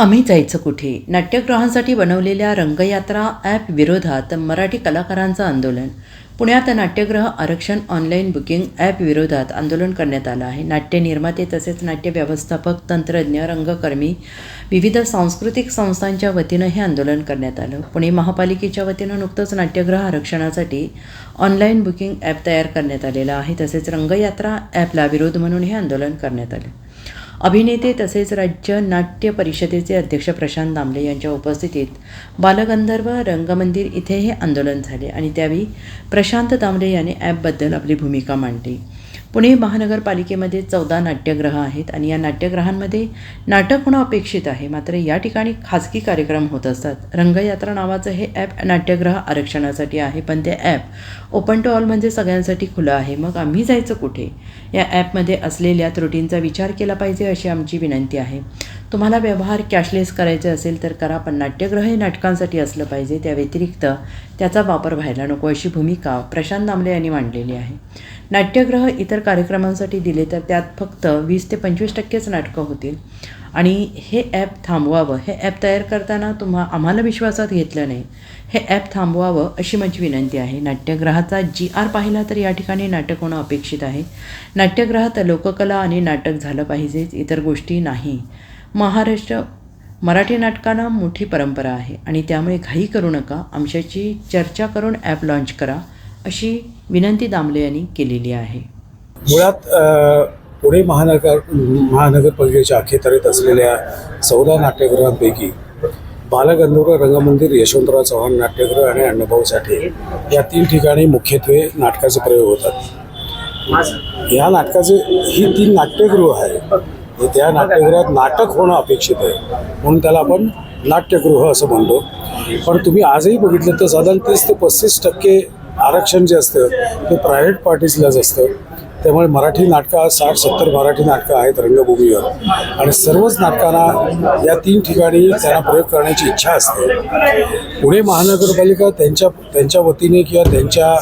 आम्ही जायचं कुठे? नाट्यगृहांसाठी बनवलेल्या रंगयात्रा ॲप विरोधात मराठी कलाकारांचं आंदोलन. पुण्यात नाट्यगृह आरक्षण ऑनलाईन बुकिंग ॲप विरोधात आंदोलन करण्यात आलं आहे. नाट्य निर्माते तसेच नाट्य व्यवस्थापक तंत्रज्ञ रंगकर्मी विविध सांस्कृतिक संस्थांच्या वतीनं हे आंदोलन करण्यात आलं. पुणे महापालिकेच्या वतीनं नुकतंच नाट्यगृह आरक्षणासाठी ऑनलाईन बुकिंग ॲप तयार करण्यात आलेलं आहे. तसेच रंगयात्रा ॲपला विरोध म्हणून हे आंदोलन करण्यात आले. अभिनेते तसेच राज्य नाट्य परिषदेचे अध्यक्ष प्रशांत दामले यांच्या उपस्थितीत बालगंधर्व रंगमंदिर इथे हे आंदोलन झाले आणि त्यावेळी प्रशांत दामले यांनी ॲपबद्दल आपली भूमिका मांडली. पुणे महानगरपालिकेमध्ये चौदा नाट्यगृह आहेत आणि या नाट्यगृहांमध्ये नाटक होणं अपेक्षित आहे. मात्र या ठिकाणी खाजगी कार्यक्रम होत असतात. रंगयात्रा नावाचं हे ॲप नाट्यगृह आरक्षणासाठी आहे पण ते ॲप ओपन टू ऑल म्हणजे सगळ्यांसाठी खुलं आहे. मग आम्ही जायचं कुठे? या ॲपमध्ये असलेल्या त्रुटींचा विचार केला पाहिजे अशी आमची विनंती आहे. तुम्हाला व्यवहार कॅशलेस करायचे असेल तर करा पण नाट्यगृह हे नाटकांसाठी असलं पाहिजे. त्या व्यतिरिक्त त्याचा वापर व्हायला नको अशी भूमिका प्रशांत दामले यांनी मांडलेली आहे. नाट्यगृह इतर कार्यक्रमांसाठी दिले तर त्यात फक्त वीस ते पंचवीस टक्केच नाटकं होतील. आणि हे ॲप थांबवावं. हे ॲप तयार करताना तुम्हा आम्हाला विश्वासात घेतलं नाही. हे ॲप थांबवावं अशी माझी विनंती आहे. नाट्यगृहाचा जी आर पाहिला तर या ठिकाणी नाटक होणं अपेक्षित आहे. नाट्यगृहात लोककला आणि नाटक झालं पाहिजेच इतर गोष्टी नाही. महाराष्ट्र मराठी नाटकांना मोठी परंपरा आहे आणि त्यामुळे घाई करू नका. आमच्याची चर्चा करून ॲप लॉन्च करा अशी विनंती दामले यांनी केलेली आहे. मुळात पुणे महानगर महानगरपालिकेच्या अखेतरीत असलेल्या चौदा नाट्यगृहांपैकी बालगंधर्व रंगमंदिर यशवंतराव चव्हाण नाट्यगृह आणि अण्णाभाऊ साठे या तीन ठिकाणी मुख्यत्वे नाटकाचे प्रयोग होतात. या नाटकाचे ही तीन नाट्यगृह आहे त्या नाट्यगृहात नाटक होणं अपेक्षित आहे म्हणून त्याला आपण नाट्यगृह असं म्हणतो. पण तुम्ही आजही बघितलं तर साधारण तीस ते पस्तीस टक्के आरक्षण जे असतं ते प्रायव्हेट पार्टीजलाच असतं. त्यामुळे मराठी नाटकं साठ सत्तर मराठी नाटकं आहेत रंगभूमीवर. आणि सर्वच नाटकांना या तीन ठिकाणी त्यांना प्रयोग करण्याची इच्छा असते. पुणे महानगरपालिका त्यांच्या त्यांच्या वतीने किंवा त्यांच्या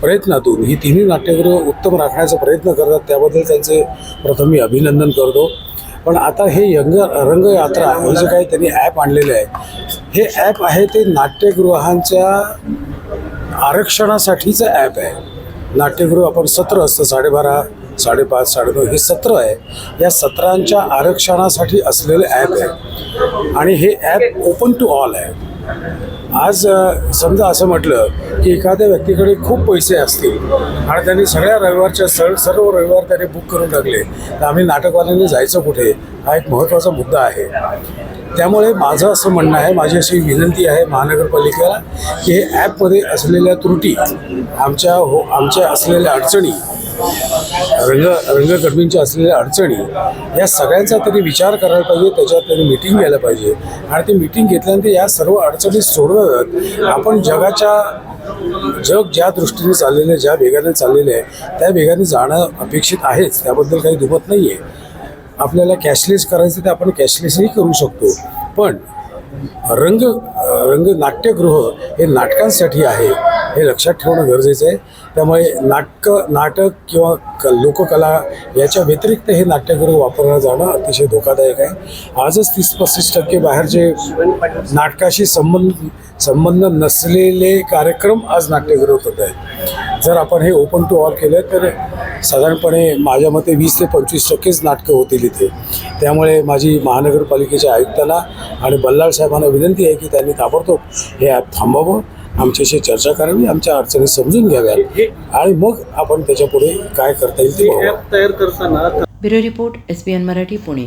प्रयत्नातून ही तिन्ही नाट्यगृह उत्तम राखण्याचा प्रयत्न करतात त्याबद्दल त्यांचे प्रथम मी अभिनंदन करतो. पण आता हे यंग रंगयात्रा हे जे काही त्यांनी ॲप आणलेलं आहे हे ॲप आहे ते नाट्यगृहांच्या आरक्षणासाठीचं ॲप आहे. नाट्यगृह आपण सत्र असतं साडेबारा साडेपाच साडेनऊ हे सत्र आहे. या सत्रांच्या आरक्षणासाठी असलेलं ॲप आहे. आणि हे ॲप ओपन टू ऑल आहे. आज समजा असं म्हटलं की एखाद्या व्यक्तीकडे खूप पैसे असतील आणि त्यांनी सगळ्या रविवारच्या सर सर्व रविवार त्याने बुक करून टाकले तर आम्ही नाटकवाल्यांनी जायचं कुठे? हा एक महत्त्वाचा मुद्दा आहे. त्यामुळे माझं असं म्हणणं आहे माझी अशी विनंती आहे महानगरपालिकेला की हे ॲपमध्ये असलेल्या त्रुटी आमच्या हो आमच्या असलेल्या अडचणी रंग रंगकर्मींच्या असलेल्या अडचणी या सगळ्यांचा तरी विचार करायला पाहिजे त्याच्यात तरी मिटिंग घ्यायला पाहिजे. आणि ती मिटिंग घेतल्यानंतर या सर्व अडचणी सोडवत आपण जगाच्या जग ज्या दृष्टीने चाललेलं आहे ज्या वेगाने चाललेलं आहे त्या वेगाने जाणं अपेक्षित आहेच त्याबद्दल काही दुमत नाही आहे आपल्याला कॅशलेस करायचं तर आपण कॅशलेसही करू शकतो. पण रंग रंग नाट्यगृह हे नाटकांसाठी आहे हे लक्षात ठेवणं गरजेचं आहे. त्यामुळे नाटकं नाटक किंवा क लोककला याच्या व्यतिरिक्त हे नाट्यगृह वापरलं जाणं अतिशय धोकादायक आहे. आजच तीस पस्तीस टक्के बाहेरचे नाटकाशी संबंध संबंध नसलेले कार्यक्रम आज नाट्यगृहात होत आहेत. जर आपण हे ओपन टू ऑल केलं तर साधारणपणे माझ्या मते वीस ते पंचवीस टक्केच नाटकं होतील इथे. त्यामुळे माझी महानगरपालिकेच्या आयुक्तांना आणि बल्लाळ साहेबांना विनंती आहे की त्यांनी ताबडतोब हे ॲप थांबावं. आमच्याशी चर्चा करावी आमच्या अडचणी समजून घ्याव्यात. आणि मग आपण त्याच्यापुढे काय करता येईल ते तयार करताना bureau report S B N Marathi Pune.